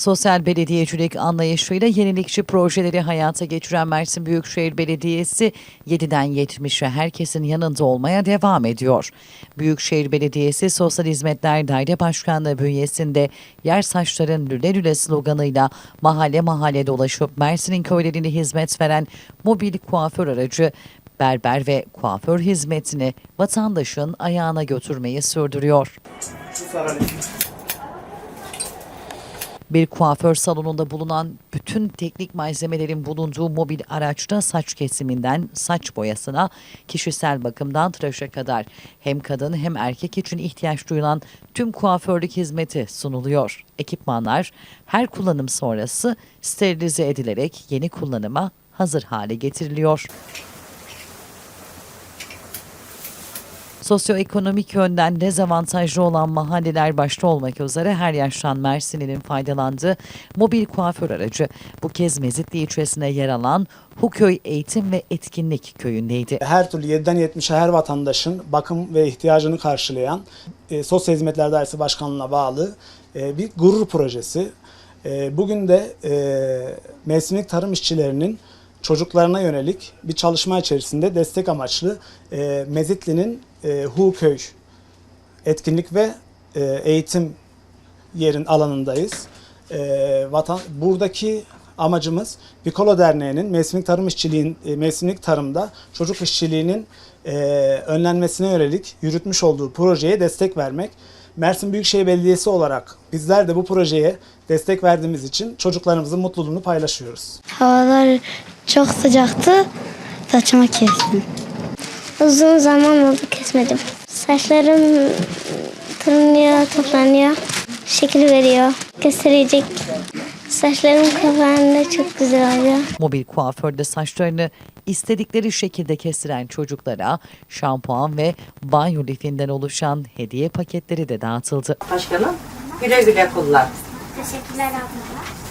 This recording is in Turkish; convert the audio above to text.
Sosyal belediyecilik anlayışıyla yenilikçi projeleri hayata geçiren Mersin Büyükşehir Belediyesi 7'den 70'e herkesin yanında olmaya devam ediyor. Büyükşehir Belediyesi Sosyal Hizmetler Daire Başkanlığı bünyesinde yer saçların lüle lüle sloganıyla mahalle mahalle dolaşıp Mersin'in köylerine hizmet veren mobil kuaför aracı berber ve kuaför hizmetini vatandaşın ayağına götürmeyi sürdürüyor. Bir kuaför salonunda bulunan bütün teknik malzemelerin bulunduğu mobil araçta saç kesiminden saç boyasına, kişisel bakımdan tıraşa kadar hem kadın hem erkek için ihtiyaç duyulan tüm kuaförlük hizmeti sunuluyor. Ekipmanlar her kullanım sonrası sterilize edilerek yeni kullanıma hazır hale getiriliyor. Sosyoekonomik yönden dezavantajlı olan mahalleler başta olmak üzere her yaştan Mersinli'nin faydalandığı mobil kuaför aracı bu kez Mezitli ilçesine yer alan Huköy Eğitim ve Etkinlik Köyü'ndeydi. her türlü 7'den 70'e her vatandaşın bakım ve ihtiyacını karşılayan e, Sosyal Hizmetler Dairesi Başkanlığı'na bağlı e, bir gurur projesi. E, bugün de e, mevsimlik tarım işçilerinin çocuklarına yönelik bir çalışma içerisinde destek amaçlı e, Mezitli'nin e, Huköy etkinlik ve e, eğitim yerin alanındayız. E, vatan buradaki amacımız Bikolo Derneği'nin mevsimlik tarım işçiliğin e, mevsimlik tarımda çocuk işçiliğinin e, önlenmesine yönelik yürütmüş olduğu projeye destek vermek. Mersin Büyükşehir Belediyesi olarak bizler de bu projeye destek verdiğimiz için çocuklarımızın mutluluğunu paylaşıyoruz. Havalar çok sıcaktı. Saçımı kestim. Uzun zaman oldu kesmedim. Saçlarım tırnıyor, toplanıyor. Şekil veriyor. Kestirecek. Saçlarım kafamda çok güzel oluyor. Mobil kuaförde saçlarını istedikleri şekilde kestiren çocuklara şampuan ve banyo lifinden oluşan hediye paketleri de dağıtıldı. Başkanım güle güle kullan. Teşekkürler abla.